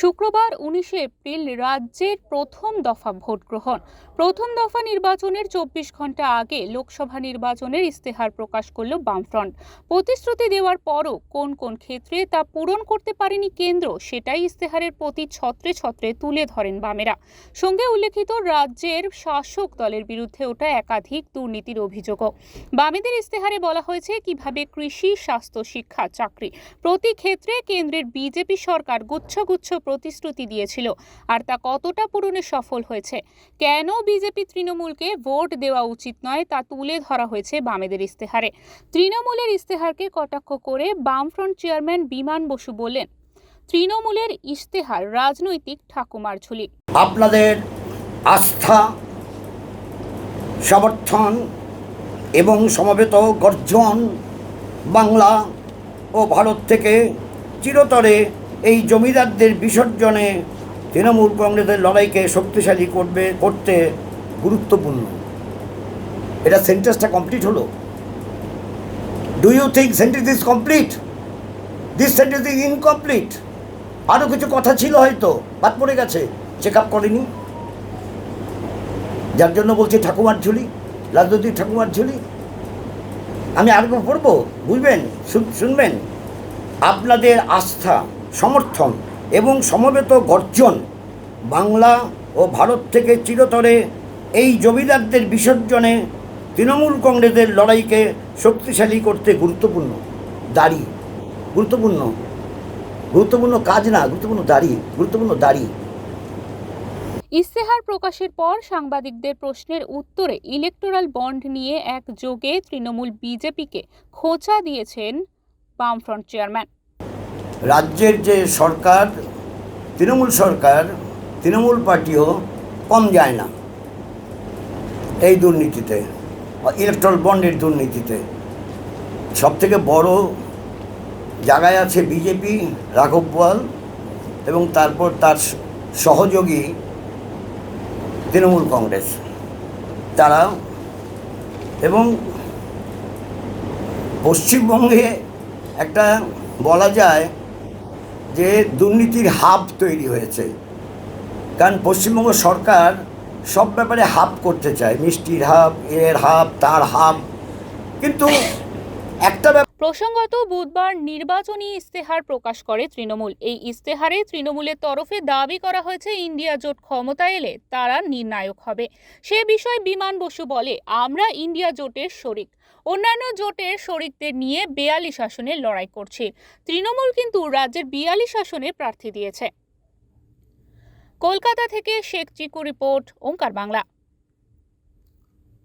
শুক্রবার উনিশে এপ্রিল রাজ্যের প্রথম দফা ভোট গ্রহণ। প্রথম দফা নির্বাচনের চব্বিশ ঘণ্টা আগে লোকসভা নির্বাচনের ইস্তেহার প্রকাশ করল বামফ্রন্ট। প্রতিশ্রুতি দেওয়ার পরও কোন কোন ক্ষেত্রে তা পূরণ করতে পারেনি কেন্দ্র, সেটাই ইস্তেহারের প্রতি ছত্রে ছত্রে তুলে ধরেন বামেরা। সঙ্গে উল্লেখিত, রাজ্যের শাসক দলের বিরুদ্ধে ওটা একাধিক দুর্নীতির অভিযোগও। বামেদের ইস্তেহারে বলা হয়েছে, কীভাবে কৃষি, স্বাস্থ্য, শিক্ষা, চাকরি, প্রতি ক্ষেত্রে কেন্দ্রের বিজেপি সরকার গুচ্ছ গুচ্ছ প্রতিশ্রুতি দিয়েছিল। আর তা কতটা পূরণে সফল হয়েছে? কেন বিজেপি তৃণমূলকে ভোট দেওয়া উচিত নয় তা তুলে ধরা হয়েছে বামেদের ইস্তেহারে তৃণমূলের ইস্তেহারকে কটাক্ষ করে বামফ্রন্ট চেয়ারম্যান বিমান বসু বললেন, তৃণমূলের ইস্তেহার রাজনৈতিক ঠাকুমার ঝুলি। আপনাদের আস্থা, সমর্থন এবং সমবেত গর্জন বাংলা ও ভারত থেকে চিরতরে এই জমিদারদের বিসর্জনে তৃণমূল কংগ্রেসের লড়াইকে শক্তিশালী করবে, করতে গুরুত্বপূর্ণ। এটা সেন্টেন্সটা কমপ্লিট হলো? Do you think sentence is complete this sentence is incomplete আরও কিছু কথা ছিল হয়তো, বাদ পড়ে গেছে চেক আপ করেনি। যার জন্য বলছি ঠাকুমার ঝুলি, রাজনৈতিক ঠাকুমার ঝুলি। আমি আরেকবার পড়ব বুঝবেন? শুন- শুনবেন? আপনাদের আস্থা। সমর্থন এবং সমবেত গর্জন বাংলা ও ভারত থেকে চিরতরে এই জমিদারদের বিসর্জনে তৃণমূল কংগ্রেসের লড়াইকে শক্তিশালী করতে গুরুত্বপূর্ণ, দাড়ি। গুরুত্বপূর্ণ। গুরুত্বপূর্ণ কাজ না, গুরুত্বপূর্ণ দাড়ি গুরুত্বপূর্ণ দাড়ি। ইস্তেহার প্রকাশের পর সাংবাদিকদের প্রশ্নের উত্তরে ইলেকটোরাল বন্ড নিয়ে এক যোগে তৃণমূল বিজেপিকে খোঁচা দিয়েছেন বামফ্রন্ট চেয়ারম্যান। রাজ্যের যে সরকার, তৃণমূল সরকার, তৃণমূল পার্টিও কম যায় না এই দুর্নীতিতে ইলেকট্রল বন্ডের দুর্নীতিতে। সব থেকে বড় জায়গায় আছে বিজেপি, রাঘব বোয়াল এবং তারপর তার সহযোগী তৃণমূল কংগ্রেস। তারা এবং পশ্চিমবঙ্গে একটা বলা যায় যে দুর্নীতির হাব তৈরি হয়েছে। কারণ পশ্চিমবঙ্গ সরকার সব ব্যাপারে হাব করতে চায়, মিষ্টির হাব, এর হাব, তার হাব। কিন্তু একটা প্রসঙ্গত, বুধবার নির্বাচনী ইস্তেহার প্রকাশ করে তৃণমূল। এই ইস্তেহারে তৃণমূলের তরফে দাবি করা হয়েছে, ইন্ডিয়া জোট ক্ষমতায় এলে তারা নির্ণায়ক হবে। সে বিষয়ে বিমান বসু বলে, আমরা ইন্ডিয়া জোটের শরিক। অন্যান্য জোটের শরিকদের নিয়ে বেয়াল্লিশ আসনে লড়াই করছে। তৃণমূল কিন্তু রাজ্যের বিয়াল্লিশ আসনে প্রার্থী দিয়েছে। কলকাতা থেকে শেখ চিকু রিপোর্ট, ওঙ্কার বাংলা।